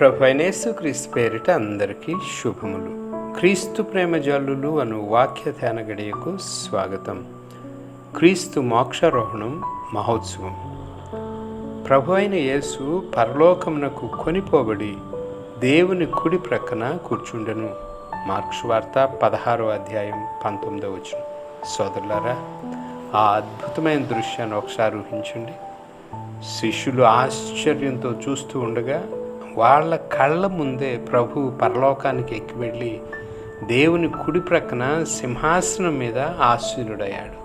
ప్రభు క్రీస్తు పేరిట అందరికీ శుభములు. క్రీస్తు ప్రేమ జల్లులు అను వాక్య ధ్యాన గడియకు స్వాగతం. క్రీస్తు మోక్షారోహణం మహోత్సవం. ప్రభు అయిన యేసు పరలోకమునకు కొనిపోబడి దేవుని కుడి ప్రక్కన కూర్చుండెను. మార్క్స్ వార్త పదహారో అధ్యాయం పంతొమ్మిదో వచ్చిన సోదరులారా ఆ అద్భుతమైన దృశ్యాన్ని ఒకసారి ఊహించండి. శిష్యులు ఆశ్చర్యంతో చూస్తూ ఉండగా వాళ్ళ కళ్ళ ముందే ప్రభు పరలోకానికి ఎక్కి వెళ్ళి దేవుని కుడి ప్రక్కన సింహాసనం మీద ఆశీనుడయ్యాడు.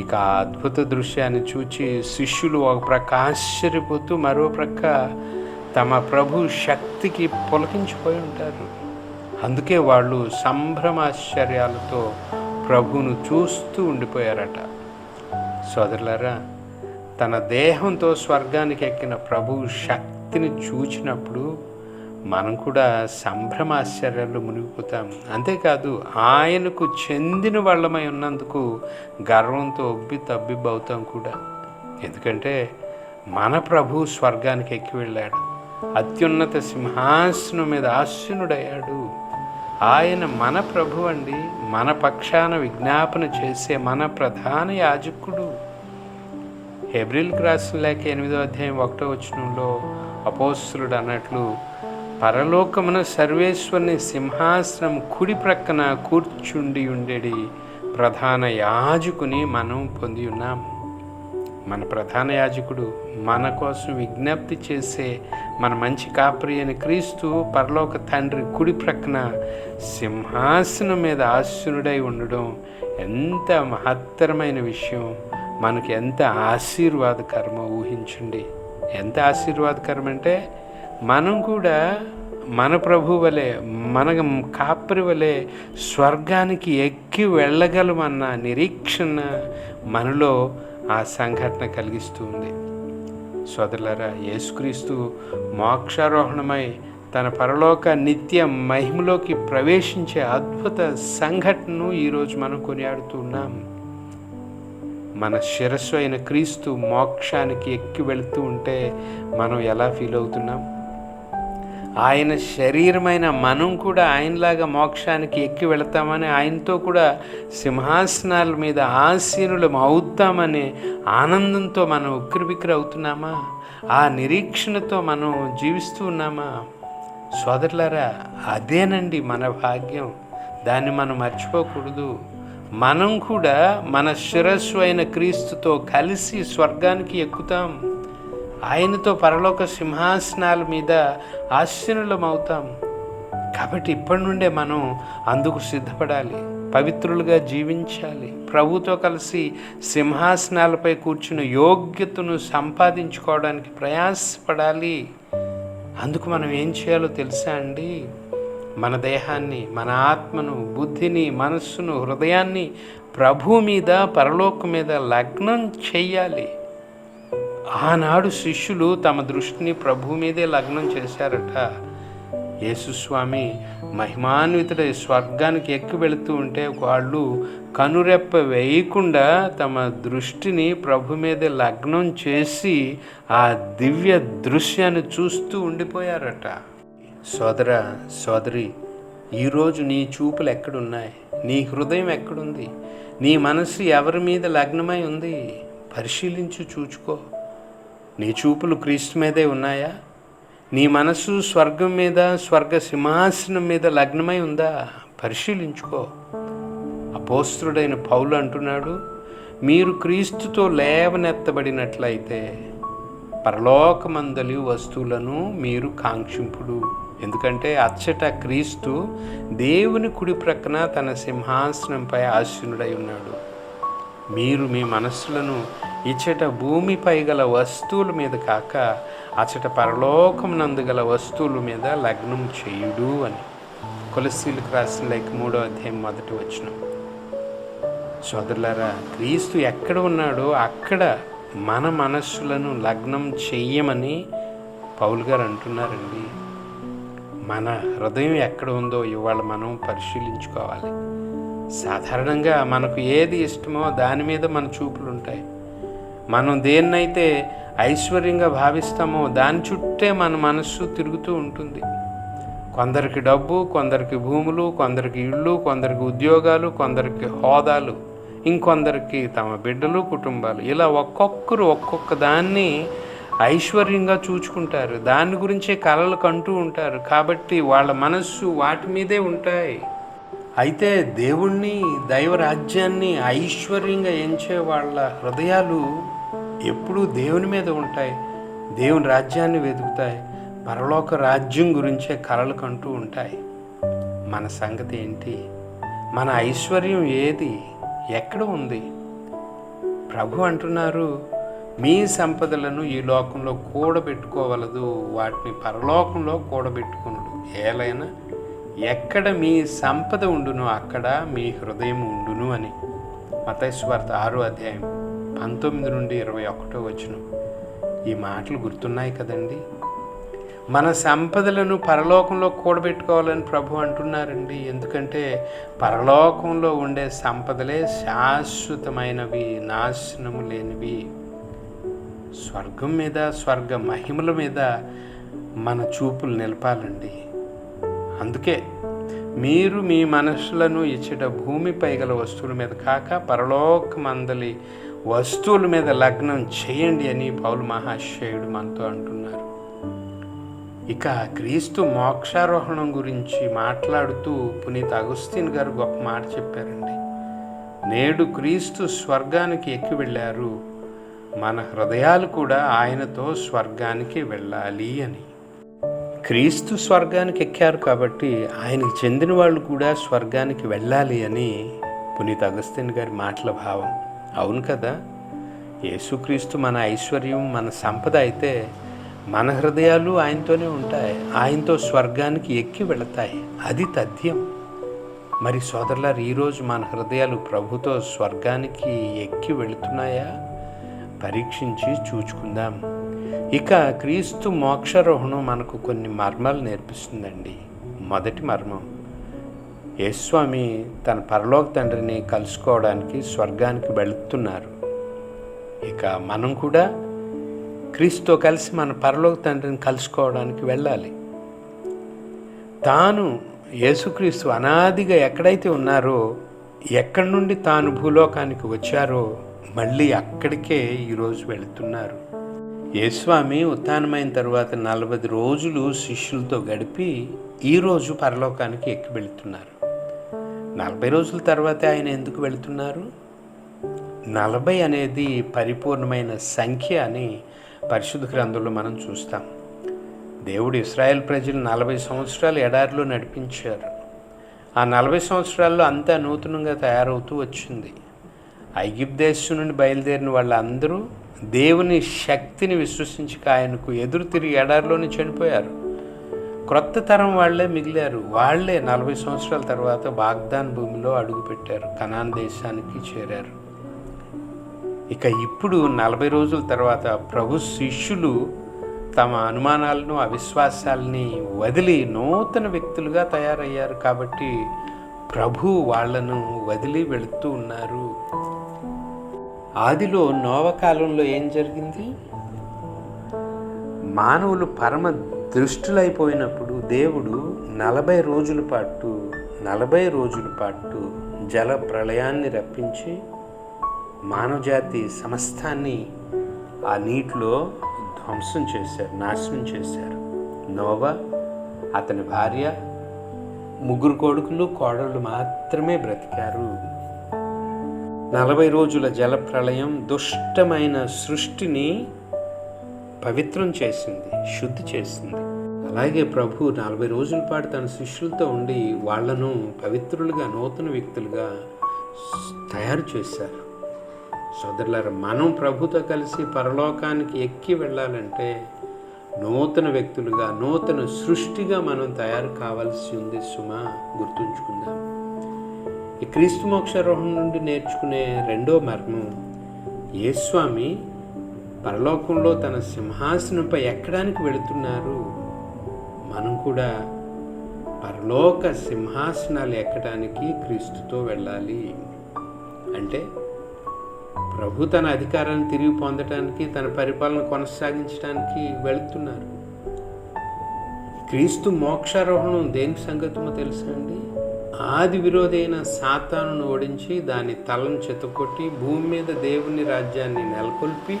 ఇక అద్భుత దృశ్యాన్ని చూచి శిష్యులు ఒక ప్రక్క ఆశ్చర్యపోతూ మరో ప్రక్క తమ ప్రభు శక్తికి పులకించిపోయి ఉంటారు. అందుకే వాళ్ళు సంభ్రమాశ్చర్యాలతో ప్రభువును చూస్తూ ఉండిపోయారట. సోదరులారా తన దేహంతో స్వర్గానికి ఎక్కిన ప్రభు శక్తిని చూచినప్పుడు మనం కూడా సంభ్రమాశ్చర్యాలు మునిగిపోతాం. అంతేకాదు ఆయనకు చెందిన వాళ్ళమై ఉన్నందుకు గర్వంతో ఒబ్బి తబ్బిబ్బవుతాం కూడా. ఎందుకంటే మన ప్రభు స్వర్గానికి ఎక్కి వెళ్ళాడు. అత్యున్నత సింహాసనం మీద ఆశీనుడయ్యాడు ఆయన మన ప్రభు అండి. మన పక్షాన విజ్ఞాపన చేసే మన ప్రధాన యాజకుడు. ఎబ్రిల్ క్రాస్ లేక ఎనిమిదో అధ్యాయం ఒకటో వచనంలో అపోస్తులుడు అన్నట్లు పరలోకమున సర్వేశ్వరుని సింహాసనం కుడి ప్రక్కన కూర్చుండి ఉండేది ప్రధాన యాజకుని మనం పొంది ఉన్నాం. మన ప్రధాన యాజకుడు మన కోసం విజ్ఞప్తి చేసే మన మంచి కాపరి అని క్రీస్తు పరలోక తండ్రి కుడి ప్రక్కన సింహాసనం మీద ఆశీనుడై ఉండడం ఎంత మహత్తరమైన విషయం. మనకి ఎంత ఆశీర్వాదకరమో ఊహించండి. ఎంత ఆశీర్వాదకరం అంటే మనం కూడా మన ప్రభు వలె మన కాపరి వలె స్వర్గానికి ఎక్కి వెళ్ళగలమన్న నిరీక్షణ మనలో ఆ సంఘటన కలిగిస్తూ ఉంది. సోదరులారా యేసుక్రీస్తు మోక్షారోహణమై తన పరలోక నిత్య మహిమలోకి ప్రవేశించే అద్భుత సంఘటనను ఈరోజు మనం కొనియాడుతూ మన శిరస్సు అయిన క్రీస్తు మోక్షానికి ఎక్కి వెళుతూ ఉంటే మనం ఎలా ఫీల్ అవుతున్నాం? ఆయన శరీరమైన మనం కూడా ఆయనలాగా మోక్షానికి ఎక్కి వెళతామని ఆయనతో కూడా సింహాసనాల మీద ఆసీనులం అవుతామని ఆనందంతో మనం ఉక్కిరిబిక్కిరి అవుతున్నామా? ఆ నిరీక్షణతో మనం జీవిస్తూ ఉన్నామా? సోదరులారా అదేనండి మన భాగ్యం. దాన్ని మనం మర్చిపోకూడదు. మనం కూడా మన శిరస్సు అయిన క్రీస్తుతో కలిసి స్వర్గానికి ఎక్కుతాం. ఆయనతో పరలోక సింహాసనాల మీద ఆశీనులం అవుతాం కాబట్టి ఇప్పటి నుండే మనం అందుకు సిద్ధపడాలి పవిత్రులుగా జీవించాలి. ప్రభుతో కలిసి సింహాసనాలపై కూర్చున్న యోగ్యతను సంపాదించుకోవడానికి ప్రయాసపడాలి. అందుకు మనం ఏం చేయాలో తెలుసా అండి? మన దేహాన్ని మన ఆత్మను బుద్ధిని మనస్సును హృదయాన్ని ప్రభు మీద పరలోకం మీద లగ్నం చెయ్యాలి. ఆనాడు శిష్యులు తమ దృష్టిని ప్రభు మీదే లగ్నం చేశారట. యేసుస్వామి మహిమాన్వితుడై స్వర్గానికి ఎక్కి వెళుతూ ఉంటే వాళ్ళు కనురెప్ప వేయకుండా తమ దృష్టిని ప్రభు మీదే లగ్నం చేసి ఆ దివ్య దృశ్యాన్ని చూస్తూ ఉండిపోయారట. సోదర సోదరి ఈరోజు నీ చూపులు ఎక్కడున్నాయి? నీ హృదయం ఎక్కడుంది? నీ మనసు ఎవరి మీద లగ్నమై ఉంది? పరిశీలించి చూచుకో. నీ చూపులు క్రీస్తు మీదే ఉన్నాయా? నీ మనసు స్వర్గం మీద స్వర్గ సింహాసనం మీద లగ్నమై ఉందా? పరిశీలించుకో. అపోస్త్రుడైన పౌలు అంటున్నాడు మీరు క్రీస్తుతో లేవనెత్తబడినట్లయితే పరలోకమందలి వస్తువులను మీరు కాంక్షింపుడు. ఎందుకంటే అచ్చట క్రీస్తు దేవుని కుడి ప్రక్కన తన సింహాసనంపై ఆశీనుడై ఉన్నాడు. మీరు మీ మనస్సులను ఇచ్చట భూమిపై గల వస్తువుల మీద కాక అచ్చట పరలోకమునందు గల వస్తువుల మీద లగ్నం చేయుడు అని. కొలసీలకు రాసిన లేక మూడో అధ్యాయం మొదటి వచ్చిన సోదరులారా క్రీస్తు ఎక్కడ ఉన్నాడో అక్కడ మన మనస్సులను లగ్నం చెయ్యమని పౌల్ గారు అంటున్నారండి. మన హృదయం ఎక్కడ ఉందో ఇవాళ మనం పరిశీలించుకోవాలి. సాధారణంగా మనకు ఏది ఇష్టమో దాని మీద మన చూపులు ఉంటాయి. మనం దేన్నైతే ఐశ్వర్యంగా భావిస్తామో దాని చుట్టే మన మనస్సు తిరుగుతూ ఉంటుంది. కొందరికి డబ్బు కొందరికి భూములు కొందరికి ఇళ్ళు కొందరికి ఉద్యోగాలు కొందరికి హోదాలు ఇంకొందరికి తమ బిడ్డలు కుటుంబాలు. ఇలా ఒక్కొక్కరు ఒక్కొక్క దాన్ని ఐశ్వర్యంగా చూచుకుంటారు. దాని గురించే కలలు కంటూ ఉంటారు. కాబట్టి వాళ్ళ మనస్సు వాటి మీదే ఉంటాయి. అయితే దేవుణ్ణి దైవ రాజ్యాన్ని ఐశ్వర్యంగా ఎంచే వాళ్ళ హృదయాలు ఎప్పుడూ దేవుని మీద ఉంటాయి. దేవుని రాజ్యాన్ని వెతుకుతాయి. పరలోక రాజ్యం గురించే కలలు కంటూ ఉంటాయి. మన సంగతి ఏంటి? మన ఐశ్వర్యం ఏది? ఎక్కడ ఉంది? ప్రభు అంటున్నారు మీ సంపదలను ఈ లోకంలో కూడబెట్టుకోవలదు. వాటిని పరలోకంలో కూడబెట్టుకునుడు. ఏలైనా ఎక్కడ మీ సంపద ఉండును అక్కడ మీ హృదయం ఉండును అని. మతేశ్వార్త ఆరో అధ్యాయం పంతొమ్మిది నుండి ఇరవై ఒకటో వచ్చిన ఈ మాటలు గుర్తున్నాయి కదండి? మన సంపదలను పరలోకంలో కూడబెట్టుకోవాలని ప్రభు అంటున్నారండి. ఎందుకంటే పరలోకంలో ఉండే సంపదలే శాశ్వతమైనవి నాశనము లేనివి. స్వర్గం మీద స్వర్గ మహిమల మీద మన చూపులు నిలపాలండి. అందుకే మీరు మీ మనసులను ఇచ్చట భూమిపై గల వస్తువుల మీద కాక పరలోకమందలి వస్తువుల మీద లగ్నం చేయండి అని పౌలు మహాశయుడు మనతో అంటున్నారు. ఇక క్రీస్తు మోక్షారోహణం గురించి మాట్లాడుతూ పునీత్ అగస్తిన్ గారు గొప్ప మాట చెప్పారండి. నేడు క్రీస్తు స్వర్గానికి ఎక్కి వెళ్ళారు. మన హృదయాలు కూడా ఆయనతో స్వర్గానికి వెళ్ళాలి అని. క్రీస్తు స్వర్గానికి ఎక్కారు కాబట్టి ఆయనకి చెందిన వాళ్ళు కూడా స్వర్గానికి వెళ్ళాలి అని పునీత్ అగస్తిన్ గారి మాటల భావం. అవును కదా? యేసుక్రీస్తు మన ఐశ్వర్యం మన సంపద అయితే మన హృదయాలు ఆయనతోనే ఉంటాయి. ఆయనతో స్వర్గానికి ఎక్కి వెళతాయి. అది తథ్యం. మరి సోదరులారు ఈరోజు మన హృదయాలు ప్రభుతో స్వర్గానికి ఎక్కి వెళుతున్నాయా? పరీక్షించి చూచుకుందాం. ఇక క్రీస్తు మోక్షారోహణం మనకు కొన్ని మర్మాలు నేర్పిస్తుందండి. మొదటి మర్మం యేస్వామి తన పరలోక తండ్రిని కలుసుకోవడానికి స్వర్గానికి వెళుతున్నారు. ఇక మనం కూడా క్రీస్తుతో కలిసి మన పరలోక తండ్రిని కలుసుకోవడానికి వెళ్ళాలి. తాను యేసుక్రీస్తు అనాదిగా ఎక్కడైతే ఉన్నారో ఎక్కడి నుండి తాను భూలోకానికి వచ్చారో మళ్ళీ అక్కడికే ఈరోజు వెళుతున్నారు. యేస్వామి ఉత్థానమైన తర్వాత నలభై రోజులు శిష్యులతో గడిపి ఈరోజు పరలోకానికి ఎక్కి వెళుతున్నారు. నలభై రోజుల తర్వాత ఆయన ఎందుకు వెళుతున్నారు? నలభై అనేది పరిపూర్ణమైన సంఖ్య అని పరిశుద్ధ గ్రంథంలో మనం చూస్తాం. దేవుడు ఇస్రాయెల్ ప్రజలు నలభై సంవత్సరాలు ఎడారిలో నడిపించారు. ఆ నలభై సంవత్సరాల్లో అంతా నూతనంగా తయారవుతూ వచ్చింది. ఐగిప్ దేశం నుండి బయలుదేరిన వాళ్ళందరూ దేవుని శక్తిని విశ్వసించి ఆయనకు ఎదురు తిరిగి ఎడారిలోనే చనిపోయారు. క్రొత్త తరం వాళ్ళే మిగిలారు. వాళ్ళే నలభై సంవత్సరాల తర్వాత వాగ్దాన్ భూమిలో అడుగుపెట్టారు కనాన్ దేశానికి చేరారు. ఇక ఇప్పుడు నలభై రోజుల తర్వాత ప్రభు శిష్యులు తమ అనుమానాలను అవిశ్వాసాలని వదిలి నూతన వ్యక్తులుగా తయారయ్యారు. కాబట్టి ప్రభు వాళ్ళను వదిలి వెళుతూ ఉన్నారు. ఆదిలో నోవకాలంలో ఏం జరిగింది? మానవులు పరమ దృష్టులైపోయినప్పుడు దేవుడు నలభై రోజుల పాటు నలభై రోజుల పాటు జల ప్రళయాన్ని రప్పించి మానవజాతి సమస్తాన్ని ఆ నీటిలో ధ్వంసం చేశారు నాశనం చేశారు. నోవా అతని భార్య ముగ్గురు కొడుకులు కోడళ్ళు మాత్రమే బ్రతికారు. నలభై రోజుల జలప్రళయం దుష్టమైన సృష్టిని పవిత్రం చేసింది శుద్ధి చేసింది. అలాగే ప్రభు నలభై రోజుల పాటు తన శిష్యులతో ఉండి వాళ్ళను పవిత్రులుగా నూతన వ్యక్తులుగా తయారు చేశారు. సోదరులారు మనం ప్రభుతో కలిసి పరలోకానికి ఎక్కి వెళ్ళాలంటే నూతన వ్యక్తులుగా నూతన సృష్టిగా మనం తయారు కావాల్సి ఉంది సుమా గుర్తుంచుకుందాం. ఈ క్రీస్తు మోక్షారోహణం నుండి నేర్చుకునే రెండో మర్మం యేస్వామి పరలోకంలో తన సింహాసనంపై ఎక్కడానికి వెళుతున్నారు? మనం కూడా పరలోక సింహాసనాలు ఎక్కడానికి క్రీస్తుతో వెళ్ళాలి. అంటే ప్రభు తన అధికారాన్ని తిరిగి పొందటానికి తన పరిపాలన కొనసాగించడానికి వెళుతున్నారు. క్రీస్తు మోక్షారోహణం దేనికి సంగతమో తెలుసా అండి? ఆది విరోధైన సాతానును ఓడించి దాని తలను చెతకొట్టి భూమి మీద దేవుని రాజ్యాన్ని నెలకొల్పి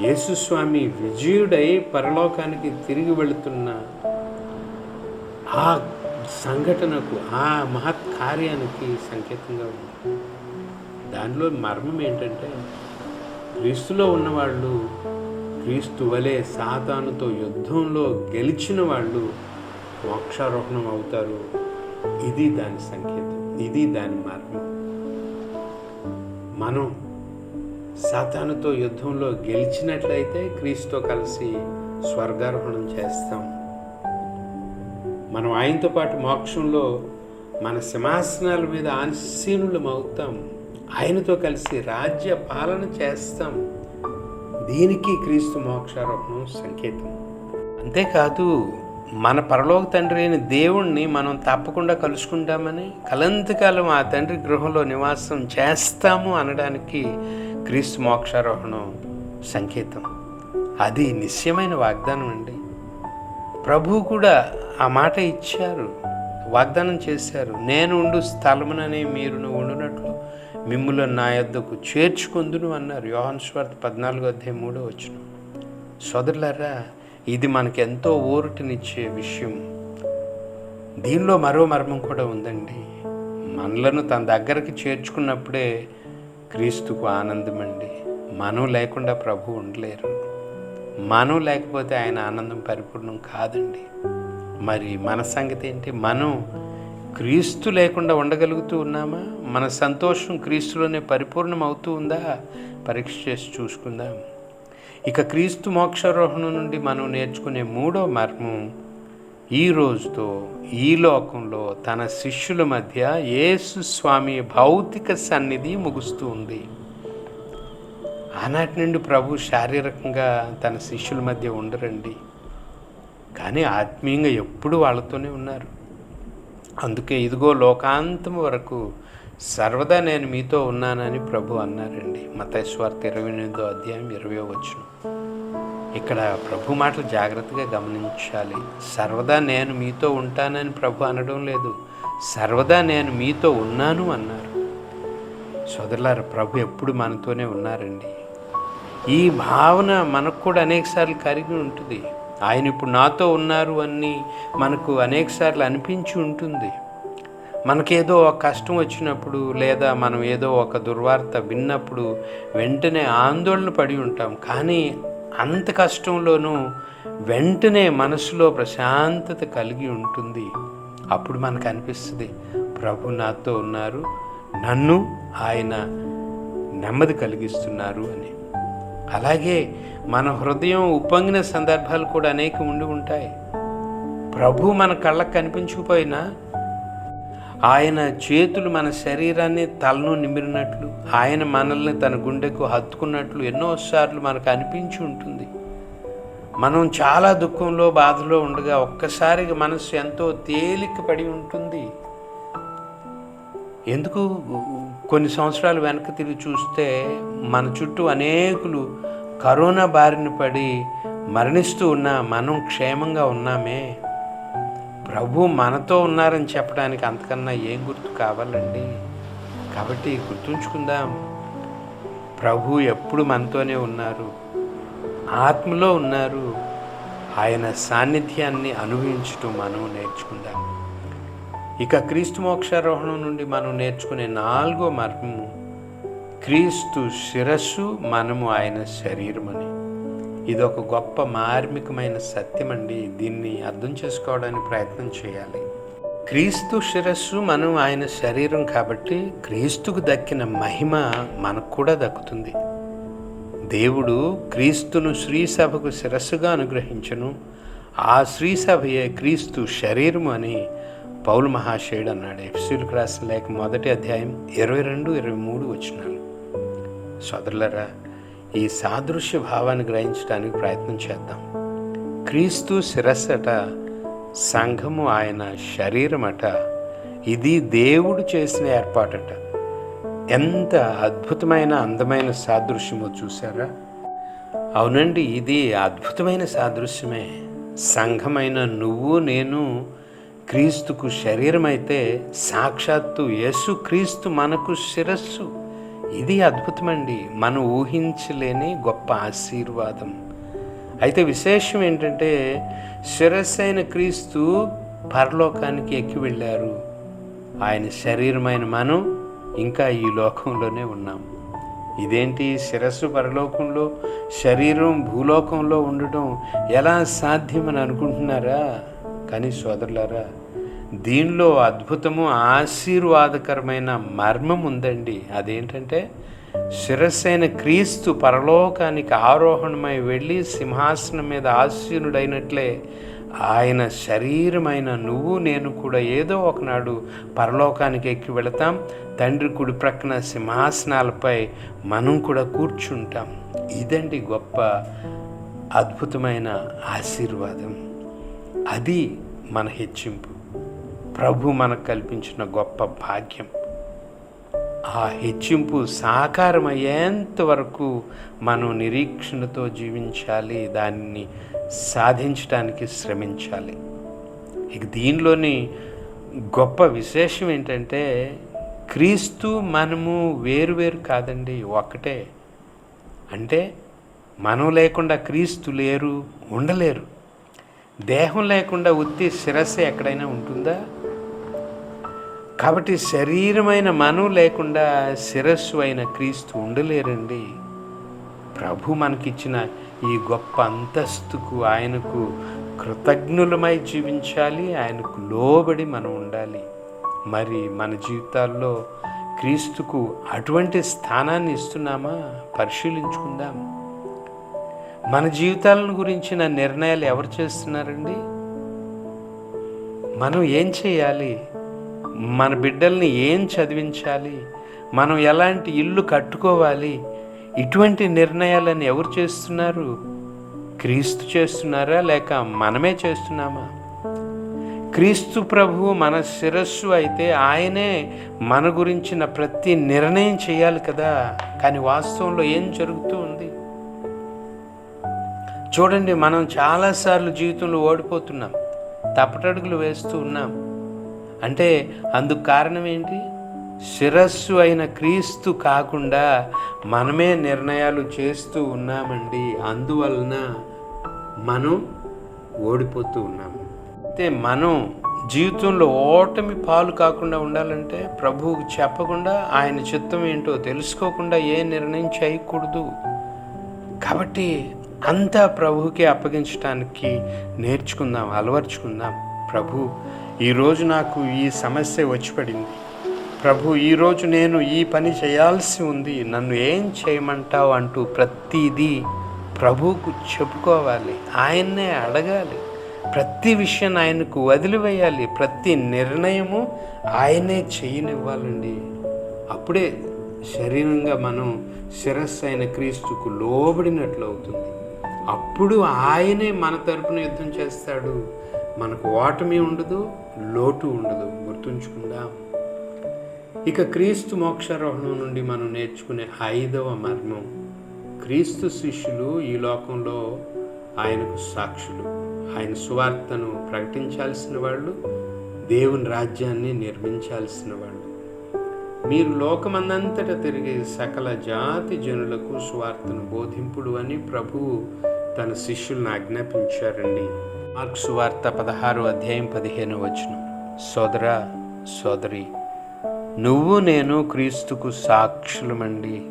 యేసుస్వామి విజయుడై పరలోకానికి తిరిగి వెళుతున్న ఆ సంఘటనకు ఆ మహత్ కార్యానికి సంకేతంగా ఉంది. దానిలో మర్మం ఏంటంటే క్రీస్తులో ఉన్నవాళ్ళు క్రీస్తు వలె సాతానుతో యుద్ధంలో గెలిచిన వాళ్ళు మోక్షారోహణం అవుతారు. ఇది దాని సంకేతం ఇది దాని మార్గం. మనం సాతానుతో యుద్ధంలో గెలిచినట్లయితే క్రీస్తుతో కలిసి స్వర్గారోహణం చేస్తాం. మనం ఆయనతో పాటు మోక్షంలో మన సింహాసనాల మీద ఆశీనులు అవుతాం. ఆయనతో కలిసి రాజ్య పాలన చేస్తాం. దీనికి క్రీస్తు మోక్షారోహణం సంకేతం. అంతేకాదు మన పరలోక తండ్రి అయిన దేవుణ్ణి మనం తప్పకుండా కలుసుకుంటామని కలంతకాలం ఆ తండ్రి గృహంలో నివాసం చేస్తాము అనడానికి క్రీస్తు మోక్షారోహణం సంకేతం. అది నిశ్చయమైన వాగ్దానం అండి. ప్రభు కూడా ఆ మాట ఇచ్చారు వాగ్దానం చేశారు. నేను ఉండు స్థలముననే మీరు ఉండునట్లు మిమ్ముల నా యొద్దకు చేర్చుకుందును అన్నారు. యోహన్ స్వార్థ పద్నాలుగు అధ్యాయం మూడో వచ్చిన సోదరులారా ఇది మనకి ఎంతో ఊరటనిచ్చే విషయం. దీనిలో మరో మర్మం కూడా ఉందండి. మనలను తన దగ్గరికి చేర్చుకున్నప్పుడే క్రీస్తుకు ఆనందం అండి మనం లేకుండా ప్రభు ఉండలేరు. మనం లేకపోతే ఆయన ఆనందం పరిపూర్ణం కాదండి. మరి మన సంగతి ఏంటి? మనం క్రీస్తు లేకుండా ఉండగలుగుతూ ఉన్నామా? మన సంతోషం క్రీస్తులోనే పరిపూర్ణం అవుతూ ఉందా? పరీక్ష చేసి చూసుకుందాం. ఇక క్రీస్తు మోక్షారోహణం నుండి మనం నేర్చుకునే మూడో మర్మం ఈ రోజుతో ఈ లోకంలో తన శిష్యుల మధ్య యేసు స్వామి భౌతిక సన్నిధి ముగుస్తూ ఉంది. ఆనాటి నుండి ప్రభు శారీరకంగా తన శిష్యుల మధ్య ఉండరండి. కానీ ఆత్మీయంగా ఎప్పుడు వాళ్ళతోనే ఉన్నారు. అందుకే ఇదిగో లోకాంతం వరకు సర్వదా నేను మీతో ఉన్నానని ప్రభు అన్నారండి. మతేశ్వార్త ఇరవై ఎనిమిదో అధ్యాయం ఇరవై వచ్చును ఇక్కడ ప్రభు మాటలు జాగ్రత్తగా గమనించాలి. సర్వదా నేను మీతో ఉంటానని ప్రభు అనడం లేదు. సర్వదా నేను మీతో ఉన్నాను అన్నారు. సోదరులారు ప్రభు ఎప్పుడు మనతోనే ఉన్నారండి. ఈ భావన మనకు కూడా అనేకసార్లు కలిగి ఉంటుంది. ఆయన ఇప్పుడు నాతో ఉన్నారు అని మనకు అనేకసార్లు అనిపించి ఉంటుంది. మనకేదో ఒక కష్టం వచ్చినప్పుడు లేదా మనం ఏదో ఒక దుర్వార్త విన్నప్పుడు వెంటనే ఆందోళన పడి ఉంటాం. కానీ అంత కష్టంలోనూ వెంటనే మనసులో ప్రశాంతత కలిగి ఉంటుంది. అప్పుడు మనకు అనిపిస్తుంది ప్రభు నాతో ఉన్నారు నన్ను ఆయన నెమ్మది కలిగిస్తున్నారు అని. అలాగే మన హృదయం ఉప్పొంగిన సందర్భాలు కూడా అనేక ఉండి ఉంటాయి. ప్రభు మన కళ్ళకు కనిపించకపోయినా ఆయన చేతులు మన శరీరాన్ని తలను నిమిరినట్లు ఆయన మనల్ని తన గుండెకు హత్తుకున్నట్లు ఎన్నోసార్లు మనకు అనిపించి ఉంటుంది. మనం చాలా దుఃఖంలో బాధలో ఉండగా ఒక్కసారిగా మనసు ఎంతో తేలిక పడి ఉంటుంది. ఎందుకు? కొన్ని సంవత్సరాలు వెనక్కి తిరిగి చూస్తే మన చుట్టూ అనేకులు కరోనా బారిన పడి మరణిస్తూ ఉన్నా మనం క్షేమంగా ఉన్నామే. ప్రభు మనతో ఉన్నారని చెప్పడానికి అంతకన్నా ఏం గుర్తు కావాలండి? కాబట్టి గుర్తుంచుకుందాం. ప్రభు ఎప్పుడు మనతోనే ఉన్నారు. ఆత్మలో ఉన్నారు. ఆయన సాన్నిధ్యాన్ని అనుభవించటం మనం నేర్చుకుందాం. ఇక క్రీస్తు మోక్షారోహణం నుండి మనం నేర్చుకునే నాలుగో మర్మము క్రీస్తు శిరస్సు మనము ఆయన శరీరమని. ఇది ఒక గొప్ప మార్మికమైన సత్యం అండి దీన్ని అర్థం చేసుకోవడానికి ప్రయత్నం చేయాలి. క్రీస్తు శిరస్సు మనం ఆయన శరీరం కాబట్టి క్రీస్తుకు దక్కిన మహిమ మనకు కూడా దక్కుతుంది. దేవుడు క్రీస్తును శ్రీసభకు శిరస్సుగా అనుగ్రహించను. ఆ శ్రీసభయే క్రీస్తు శరీరము అని పౌలు మహాశయుడు అన్నాడు. ఎఫ్సీలకు రాసిన లేక మొదటి అధ్యాయం ఇరవై రెండు ఇరవై మూడు వచ్చినాలు సోదరులరా ఈ సాదృశ్య భావాన్ని గ్రహించడానికి ప్రయత్నం చేద్దాం. క్రీస్తు శిరస్సట సంఘము ఆయన శరీరమట ఇది దేవుడు చేసిన ఏర్పాటట. ఎంత అద్భుతమైన అందమైన సాదృశ్యమో చూసారా అవునండి ఇది అద్భుతమైన సాదృశ్యమే. సంఘమైన నువ్వు నేను క్రీస్తుకు శరీరం అయితే సాక్షాత్తు యేసు క్రీస్తు మనకు శిరస్సు. ఇది అద్భుతమండి. మనం ఊహించలేని గొప్ప ఆశీర్వాదం. అయితే విశేషం ఏంటంటే శిరస్సైన క్రీస్తు పరలోకానికి ఎక్కి వెళ్ళారు. ఆయన శరీరమైన మనం ఇంకా ఈ లోకంలోనే ఉన్నాం. ఇదేంటి? శిరస్సు పరలోకంలో శరీరం భూలోకంలో ఉండటం ఎలా సాధ్యమని అనుకుంటున్నారా? కానీ సోదరులారా దీనిలో అద్భుతము ఆశీర్వాదకరమైన మర్మం ఉందండి. అదేంటంటే శిరస్సైన క్రీస్తు పరలోకానికి ఆరోహణమై వెళ్ళి సింహాసనం మీద ఆశీనుడైనట్లే ఆయన శరీరమైన నువ్వు నేను కూడా ఏదో ఒకనాడు పరలోకానికి ఎక్కి వెళతాం. తండ్రి కుడి ప్రక్కన సింహాసనాలపై మనం కూడా కూర్చుంటాం. ఇదండి గొప్ప అద్భుతమైన ఆశీర్వాదం. అది మన హెచ్చింపు. ప్రభు మనకు కల్పించిన గొప్ప భాగ్యం. ఆ హెచ్చింపు సాకారం అయ్యేంత వరకు మనం నిరీక్షణతో జీవించాలి దాన్ని సాధించడానికి శ్రమించాలి. ఇక దీనిలోని గొప్ప విశేషం ఏంటంటే క్రీస్తు మనము వేరువేరు కాదండి ఒక్కటే. అంటే మనం లేకుండా క్రీస్తు లేరు ఉండలేరు. దేహం లేకుండా ఉత్తి శిరస్సు ఎక్కడైనా ఉంటుందా? కాబట్టి శరీరమైన మను లేకుండా శిరస్సు అయిన క్రీస్తు ఉండలేరండి. ప్రభు మనకిచ్చిన ఈ గొప్ప అంతస్తుకు ఆయనకు కృతజ్ఞులమై జీవించాలి ఆయనకు లోబడి మనం ఉండాలి. మరి మన జీవితాల్లో క్రీస్తుకు అటువంటి స్థానాన్ని ఇస్తున్నామా? పరిశీలించుకుందాం. మన జీవితాలను గురించిన నిర్ణయాలు ఎవరు చేస్తున్నారండి? మనం ఏం చేయాలి? మన బిడ్డల్ని ఏం చదివించాలి? మనం ఎలాంటి ఇల్లు కట్టుకోవాలి? ఇటువంటి నిర్ణయాలను ఎవరు చేస్తున్నారు? క్రీస్తు చేస్తున్నారా లేక మనమే చేస్తున్నామా? క్రీస్తు ప్రభువు మన శిరస్సు అయితే ఆయనే మన గురించిన ప్రతి నిర్ణయం చేయాలి కదా? కానీ వాస్తవంలో ఏం జరుగుతూ ఉంది? చూడండి మనం చాలాసార్లు జీవితంలో ఓడిపోతున్నాం. తప్పటడుగులు వేస్తూ ఉన్నాం. అంటే అందుకు కారణం ఏంటి? శిరస్సు అయిన క్రీస్తు కాకుండా మనమే నిర్ణయాలు చేస్తూ ఉన్నామండి. అందువలన మనం ఓడిపోతూ ఉన్నాము అయితే మనం జీవితంలో ఓటమి పాలు కాకుండా ఉండాలంటే ప్రభువుకు చెప్పకుండా ఆయన చిత్తం ఏంటో తెలుసుకోకుండా ఏ నిర్ణయం చేయకూడదు. కాబట్టి అంతా ప్రభువుకి అప్పగించడానికి నేర్చుకుందాం అలవర్చుకుందాం. ప్రభు ఈరోజు నాకు ఈ సమస్య వచ్చి పడింది ప్రభు ఈరోజు నేను ఈ పని చేయాల్సి ఉంది. నన్ను ఏం చేయమంటావు అంటూ ప్రతిదీ ప్రభువుకు చెప్పుకోవాలి. ఆయన్నే అడగాలి. ప్రతి విషయం ఆయనకు వదిలివేయాలి. ప్రతి నిర్ణయము ఆయనే చేయనివ్వాలండి. అప్పుడే శరీరంగా మనం శిరస్సు అయిన క్రీస్తుకు లోబడినట్లు అవుతుంది. అప్పుడు ఆయనే మన తరపున యుద్ధం చేస్తాడు. మనకు ఓటమి ఉండదు. లోటు ఉండదు గుర్తుంచుకుందాం. ఇక క్రీస్తు మోక్షారోహణం నుండి మనం నేర్చుకునే ఐదవ మర్మం క్రీస్తు శిష్యులు ఈ లోకంలో ఆయనకు సాక్షులు. ఆయన సువార్తను ప్రకటించాల్సిన వాళ్ళు దేవుని రాజ్యాన్ని నిర్మించాల్సిన వాళ్ళు. మీరు లోకమందంతటా తిరిగి సకల జాతి జనులకు సువార్తను బోధింపుడు అని ప్రభువు తన శిష్యులను ఆజ్ఞాపించారండి. మార్క్స్ వార్త పదహారు అధ్యాయం పదిహేను వచ్చిన సోదర సోదరి నువ్వు నేను క్రీస్తుకు సాక్షులమండి.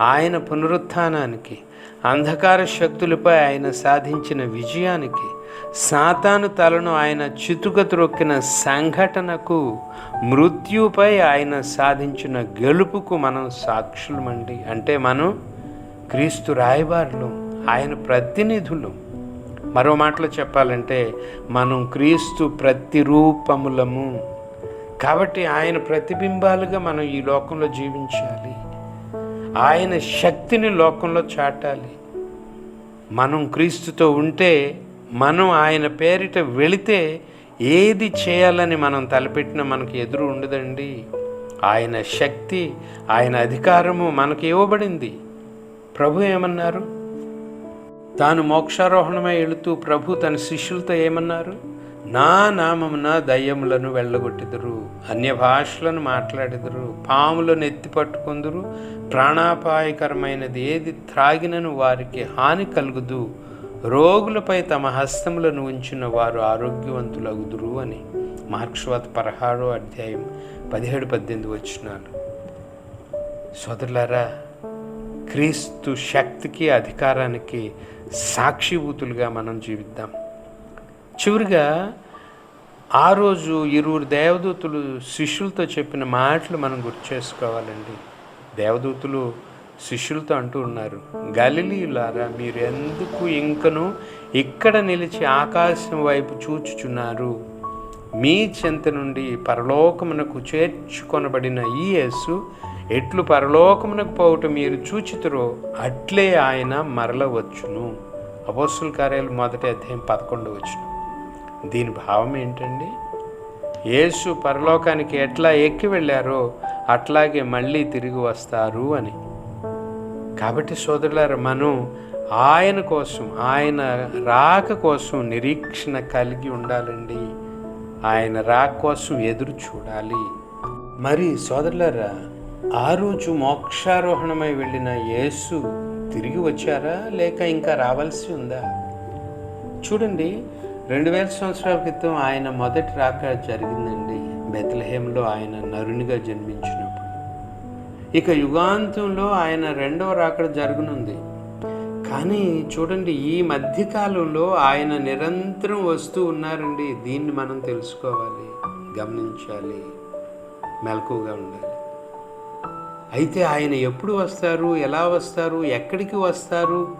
ఆయన పునరుత్థానానికి అంధకార శక్తులపై ఆయన సాధించిన విజయానికి సాతాను తలను ఆయన చితుకత్రొక్కిన సంఘటనకు మృత్యుపై ఆయన సాధించిన గెలుపుకు మనం సాక్షులమండి. అంటే మనం క్రీస్తు రాయబారులు ఆయన ప్రతినిధులు. మరో మాటలో చెప్పాలంటే మనం క్రీస్తు ప్రతిరూపములము. కాబట్టి ఆయన ప్రతిబింబాలుగా మనం ఈ లోకంలో జీవించాలి. ఆయన శక్తిని లోకంలో చాటాలి. మనం క్రీస్తుతో ఉంటే మనం ఆయన పేరిట వెళితే ఏది చేయాలని మనం తలపెట్టినా మనకి ఎదురు ఉండదండి. ఆయన శక్తి ఆయన అధికారము మనకి ఇవ్వబడింది. ప్రభు ఏమన్నారు? తాను మోక్షారోహణమై వెళుతూ ప్రభు తన శిష్యులతో ఏమన్నారు? నా నామమున దయ్యములను వెళ్ళగొట్టిదురు అన్య భాషలను మాట్లాడిదురు పాములను ఎత్తి పట్టుకుందురు ప్రాణాపాయకరమైనది ఏది త్రాగినను వారికి హాని కలుగుదు రోగులపై తమ హస్తములను ఉంచిన వారు ఆరోగ్యవంతులగుదురు అని. మార్క్స్వాత పదహారో అధ్యాయం పదిహేడు పద్దెనిమిది వచ్చినారు సోదరులారా క్రీస్తు శక్తికి అధికారానికి సాక్షిభూతులుగా మనం జీవిద్దాం. చివరిగా ఆ రోజు ఇరువురు దేవదూతులు శిష్యులతో చెప్పిన మాటలు మనం గుర్తు చేసుకోవాలండి. దేవదూతులు శిష్యులతో అంటూ ఉన్నారు గలిలీలారా మీరు ఎందుకు ఇంకను ఇక్కడ నిలిచి ఆకాశం వైపు చూచుచున్నారు? మీ చెంత నుండి పరలోకమునకు చేర్చుకొనబడిన ఈ యేసు ఎట్లు పరలోకమునకు పోవటం మీరు చూచితురో అట్లే ఆయన మరలవచ్చును. అపోస్తుల కార్యాలు మొదటి అధ్యాయం పదకొండు వచ్చును దీని భావం ఏంటండి? యేసు పరలోకానికి ఎట్లా ఎక్కి వెళ్ళారో అట్లాగే మళ్ళీ తిరిగి వస్తారు అని. కాబట్టి సోదరులారు మనం ఆయన కోసం ఆయన రాక కోసం నిరీక్షణ కలిగి ఉండాలండి. ఆయన రాక కోసం ఎదురు చూడాలి. మరి సోదరులారా ఆ రోజు మోక్షారోహణమై వెళ్ళిన యేసు తిరిగి వచ్చారా లేక ఇంకా రావాల్సి ఉందా? చూడండి రెండు వేల సంవత్సరాల క్రితం ఆయన మొదటి రాక జరిగిందండి. బెత్లహేంలో ఆయన నరునిగా జన్మించినప్పుడు. ఇక యుగాంతంలో ఆయన రెండవ రాకడ జరగనుంది. కానీ చూడండి ఈ మధ్యకాలంలో ఆయన నిరంతరం వస్తూ ఉన్నారండి. దీన్ని మనం తెలుసుకోవాలి గమనించాలి మెలకుగా ఉండాలి. అయితే ఆయన ఎప్పుడు వస్తారు? ఎలా వస్తారు? ఎక్కడికి వస్తారు?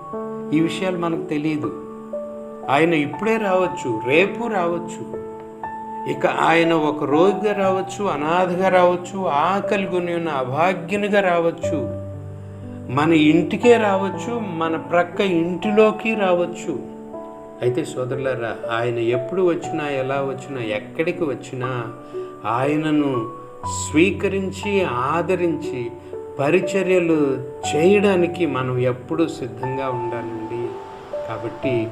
ఈ విషయాలు మనకు తెలియదు ఆయన ఇప్పుడే రావచ్చు రేపు రావచ్చు. ఇక ఆయన ఒక రోగిగా రావచ్చు అనాథగా రావచ్చు ఆకలి కొని ఉన్న అభాగ్యునిగా రావచ్చు. మన ఇంటికే రావచ్చు మన ప్రక్క ఇంటిలోకి రావచ్చు. అయితే సోదరులారా ఆయన ఎప్పుడు వచ్చినా ఎలా వచ్చినా ఎక్కడికి వచ్చినా ఆయనను స్వీకరించి ఆదరించి పరిచర్యలు చేయడానికి మనం ఎప్పుడూ సిద్ధంగా ఉండాలండి. కాబట్టి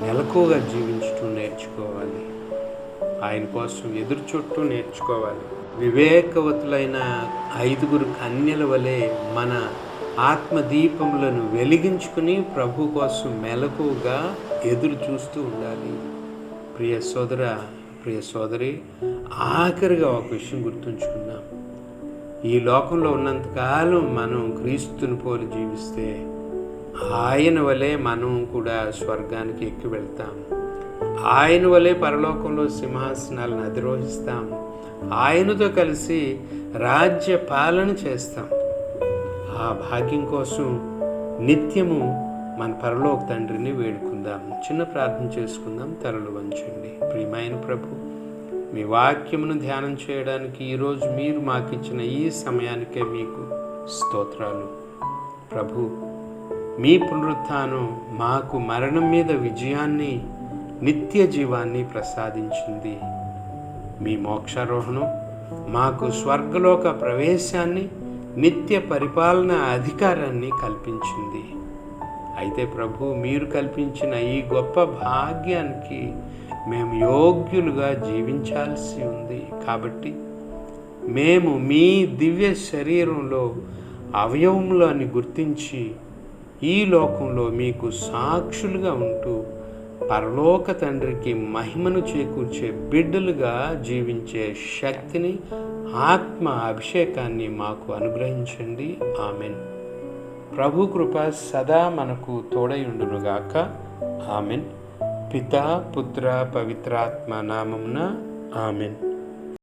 మెలకుగా జీవించటం నేర్చుకోవాలి. ఆయన కోసం ఎదురు చుట్టూ నేర్చుకోవాలి. వివేకవతులైన ఐదుగురు కన్యల వలె మన ఆత్మదీపములను వెలిగించుకుని ప్రభు కోసం మెలకుగా ఎదురు చూస్తూ ఉండాలి. ప్రియ సోదర ప్రియ సోదరి ఆఖరిగా ఒక విషయం గుర్తుంచుకుందాం. ఈ లోకంలో ఉన్నంతకాలం మనం క్రీస్తుని పోలి జీవిస్తే ఆయన వలె మనం కూడా స్వర్గానికి ఎక్కి వెళ్తాం. ఆయన వలె పరలోకంలో సింహాసనాలను అధిరోహిస్తాం. ఆయనతో కలిసి రాజ్య పాలన చేస్తాం. ఆ భాగ్యం కోసం నిత్యము మన పరలోక తండ్రిని వేడుకుందాం. చిన్న ప్రార్థన చేసుకుందాం. తరలు వంచండి. ప్రియమైన ప్రభు మీ వాక్యమును ధ్యానం చేయడానికి ఈరోజు మీరు మాకిచ్చిన ఈ సమయానికే మీకు స్తోత్రాలు. ప్రభు మీ పునరుత్నం మాకు మరణం మీద విజయాన్ని నిత్య జీవాన్ని ప్రసాదించింది. మీ మోక్షారోహణం మాకు స్వర్గలోక ప్రవేశాన్ని నిత్య పరిపాలన అధికారాన్ని కల్పించింది. అయితే ప్రభు మీరు కల్పించిన ఈ గొప్ప భాగ్యానికి మేము యోగ్యులుగా జీవించాల్సి ఉంది. కాబట్టి మేము మీ దివ్య శరీరంలో అవయవములని గుర్తించి ఈ లోకంలో మీకు సాక్షులుగా ఉంటూ పరలోక తండ్రికి మహిమను చేకూర్చే బిడ్డలుగా జీవించే శక్తిని ఆత్మ అభిషేకాన్ని మాకు అనుగ్రహించండి. ఆమెన్. ప్రభు కృప సదా మనకు తోడయుండునుగాక. ఆమెన్. పితా పుత్ర పవిత్రాత్మ నామమున ఆమెన్.